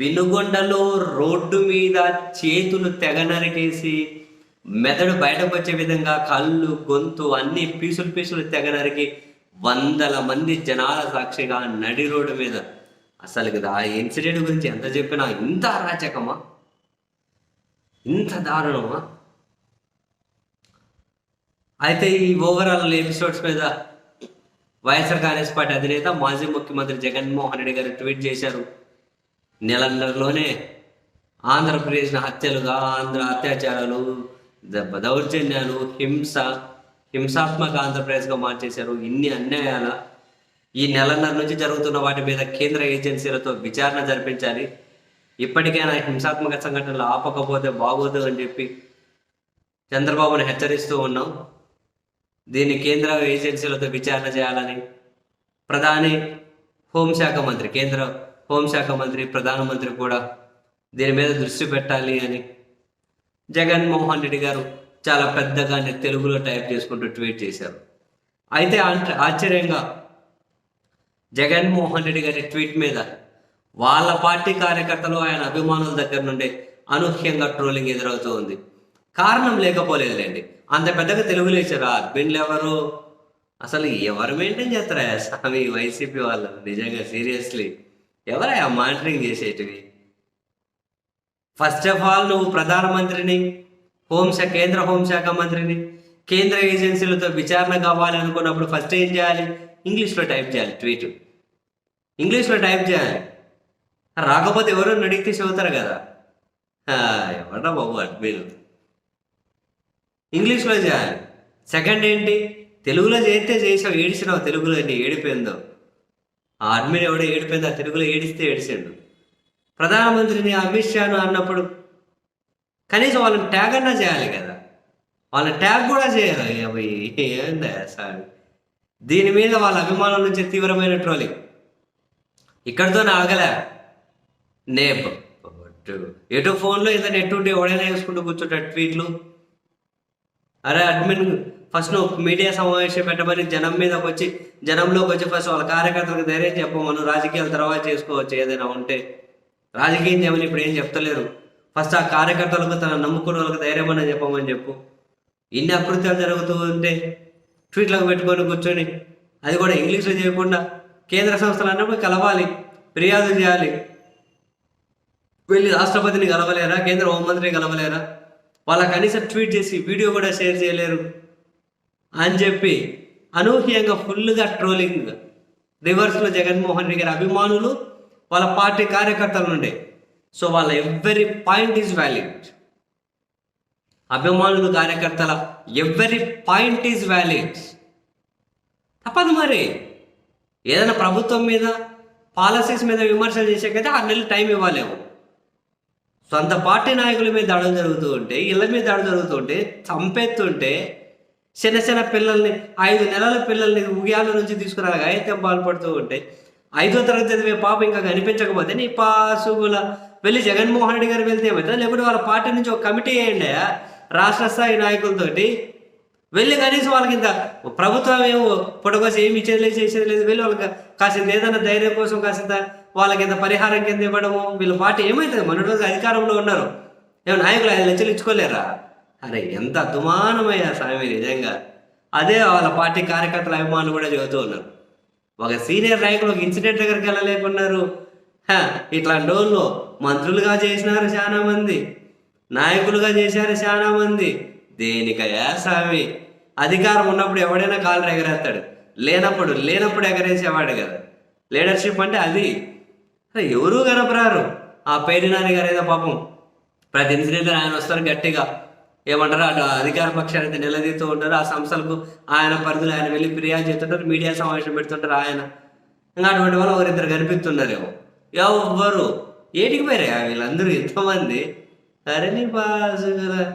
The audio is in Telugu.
వినుగొండలో రోడ్డు మీద చేతులు తెగ నరికేసి మెదడు బయటకు వచ్చే విధంగా కళ్ళు గొంతు అన్ని పీసులు పీసులు తెగ నరికి వందల మంది జనాల సాక్షిగా నడి రోడ్డు మీద. అసలు ఆ ఇన్సిడెంట్ గురించి ఎంత చెప్పినా ఇంత అరాచకమా? ఇంత దారుణమా? అయితే ఈ ఓవరాల్ ఎపిసోడ్స్ మీద వైఎస్ఆర్ కాంగ్రెస్ పార్టీ అధినేత మాజీ ముఖ్యమంత్రి జగన్మోహన్ రెడ్డి గారు ట్వీట్ చేశారు. నెలన్నరలోనే ఆంధ్రప్రదేశ్ హత్యలుగా ఆంధ్ర అత్యాచారాలు ద- దౌర్జన్యాలు హింస హింసాత్మక ఆంధ్రప్రదేశ్గా మార్చేశారు. ఇన్ని అన్యాయాల ఈ నెలన్నర నుంచి జరుగుతున్న వాటి మీద కేంద్ర ఏజెన్సీలతో విచారణ జరిపించాలి. ఇప్పటికైనా హింసాత్మక సంఘటనలు ఆపకపోతే బాగోదు అని చెప్పి చంద్రబాబును హెచ్చరిస్తూ ఉన్నాం. దీన్ని కేంద్ర ఏజెన్సీలతో విచారణ చేయాలని ప్రధాని హోంశాఖ మంత్రి కేంద్ర హోంశాఖ మంత్రి ప్రధానమంత్రి కూడా దీని మీద దృష్టి పెట్టాలి అని జగన్మోహన్ రెడ్డి గారు చాలా పెద్దగా తెలుగులో టైప్ చేసుకుంటూ ట్వీట్ చేశారు. అయితే ఆశ్చర్యంగా జగన్మోహన్ రెడ్డి గారి ట్వీట్ మీద వాళ్ళ పార్టీ కార్యకర్తలు ఆయన అభిమానుల దగ్గర నుండి అనూహ్యంగా ట్రోలింగ్ ఎదురవుతూ ఉంది. కారణం లేకపోలేదులేండి. అంత పెద్దగా తెలుగులో ఇచ్చారు ఆ అడ్మిన్లు ఎవరు? అసలు ఎవరు మెయింటైన్ చేస్తారా స్వామి? వైసీపీ వాళ్ళు నిజంగా సీరియస్లీ. ఎవరా మానిటరింగ్ చేసేటివి? ఫస్ట్ ఆఫ్ ఆల్ నువ్వు ప్రధానమంత్రిని హోంశాఖ కేంద్ర హోంశాఖ మంత్రిని కేంద్ర ఏజెన్సీలతో విచారణ కావాలి అనుకున్నప్పుడు ఫస్ట్ ఏం చేయాలి? ఇంగ్లీష్లో టైప్ చేయాలి ట్వీట్ ఇంగ్లీష్లో టైప్ చేయాలి. రాకపోతే ఎవరో అడిగితే చదువుతారు కదా. ఎవరా బాబు అడ్మిన్ ఇంగ్లీష్లో చేయాలి. సెకండ్ ఏంటి? తెలుగులో చేస్తే చేసావు ఏడిచినావు తెలుగులో నీ ఏడిపోయిందో. ఆ అడ్మిన్ ఎవడో ఏడిపోయింది ఆ తెలుగులో ఏడిస్తే ఏడిసాడు. ప్రధానమంత్రిని అమిత్ షాను అన్నప్పుడు కనీసం వాళ్ళని ట్యాగ్ అన్నా చేయాలి కదా. వాళ్ళని ట్యాగ్ కూడా చేయాలి. అవి ఏందా సార్? దీని మీద వాళ్ళ అభిమానుల నుంచి తీవ్రమైన ట్రోలింగ్. ఇక్కడితో ఆగలే. నే ఎటు ఫోన్లో ఏదైనా ఎటుంటే ఎవడైనా వేసుకుంటూ కూర్చుంటా ట్వీట్లు. అరే అడ్మిన్ ఫస్ట్ నువ్వు మీడియా సమావేశం పెట్టమని జనం మీదకి వచ్చి జనంలోకి వచ్చి ఫస్ట్ వాళ్ళ కార్యకర్తలకు ధైర్యం చెప్పమను రాజకీయాలు తర్వాత చేసుకోవచ్చు ఏదైనా ఉంటే. రాజకీయం చేయమని ఇప్పుడు ఏం చెప్తలేరు. ఫస్ట్ ఆ కార్యకర్తలకు తన నమ్ముకున్న వాళ్ళకి ధైర్యం అని చెప్పమని చెప్పు. ఇన్ని అకృత్యాలు జరుగుతూ ఉంటే ట్వీట్లకు పెట్టుకొని కూర్చొని అది కూడా ఇంగ్లీష్లో చేయకుండా కేంద్ర సంస్థలు అన్నప్పుడు కలవాలి ఫిర్యాదు చేయాలి. వెళ్ళి రాష్ట్రపతిని కలవలేరా కేంద్ర హోంమంత్రిని కలవలేరా? వాళ్ళ కనీసం ట్వీట్ చేసి వీడియో కూడా షేర్ చేయలేరు. అని చెప్పి అనూహ్యంగా ఫుల్గా ట్రోలింగ్ రివర్స్లో జగన్మోహన్ రెడ్డి గారి అభిమానులు వాళ్ళ పార్టీ కార్యకర్తలు ఉండే సో వాళ్ళ ఎవ్రీ పాయింట్ ఈజ్ వ్యాలిడ్. అభిమానులు కార్యకర్తల ఎవ్రీ పాయింట్ ఈజ్ వ్యాలిడ్. తప్పదు మరి. ఏదైనా ప్రభుత్వం మీద పాలసీస్ మీద విమర్శలు చేసేకైతే ఆరు నెలలు టైం ఇవ్వలేము. సొంత పార్టీ నాయకుల మీద దాడులు జరుగుతూ ఉంటే ఇళ్ళ మీద దాడులు జరుగుతుంటే చంపేస్తుంటే చిన్న చిన్న పిల్లల్ని ఐదు నెలల పిల్లల్ని ఉయ్యాల నుంచి తీసుకురాగా అయితే పాల్పడుతూ ఉంటాయి ఐదో తరగతి చదివే పాప ఇంకా కనిపించకపోతే నీ పాసుగుల వెళ్ళి జగన్మోహన్ రెడ్డి గారు వెళ్తే ఏమవుతుంది లేకపోతే వాళ్ళ పార్టీ నుంచి ఒక కమిటీ వేయండి రాష్ట్ర స్థాయి నాయకులతోటి. వెళ్ళి కనీసం వాళ్ళకి ఇంత ప్రభుత్వం ఏమో పుట్టకోసం ఏమి ఇచ్చేది లేదు చేసేది లేదు. వెళ్ళి వాళ్ళకి కాసింత ఏదైనా ధైర్యం కోసం కాసింత వాళ్ళకి ఇంత పరిహారం కింద ఇవ్వడము. వీళ్ళ పార్టీ ఏమవుతుంది మొన్నటి రోజు అధికారంలో ఉన్నారు. ఏమో నాయకులు ఐదు లక్షలు ఇచ్చుకోలేరా? అరే ఎంత అదుమానమయ్యా స్వామి నిజంగా. అదే వాళ్ళ పార్టీ కార్యకర్తల అభిమానులు కూడా చెబుతూ ఉన్నారు. ఒక సీనియర్ నాయకులు ఒక ఇన్సిడెంట్ దగ్గరికి వెళ్ళలేకున్నారు. ఇట్లాంటి వాళ్ళు మంత్రులుగా చేసినారు చాలా మంది. నాయకులుగా చేశారు చాలా మంది. దేనికయ్యా స్వామి అధికారం ఉన్నప్పుడు ఎవడైనా కాళ్ళు ఎగరేస్తాడు. లేనప్పుడు లేనప్పుడు ఎగరేసేవాడు కదా. లీడర్షిప్ అంటే అది. ఎవరూ కనపరారు. ఆ పేరు నాని గారు ఏదో పాపం. ప్రతి ఇన్సిడెంట్ ఆయన వస్తారు గట్టిగా. ఏమంటారు? అటు అధికార పక్షాన్ని నిలదీస్తూ ఉంటారు. ఆ సంస్థలకు ఆయన పరిధిలో ఆయన వెళ్ళి ఫిర్యాదు చేస్తుంటారు. మీడియా సమావేశం పెడుతుంటారు ఆయన. ఇంకా అటువంటి వాళ్ళు ఒకరిద్దరు కనిపిస్తున్నారేమో ఎవ్వరు? ఏటికి పోయారు వీళ్ళందరూ ఎంతమంది? అరే నీ బాసు కదా.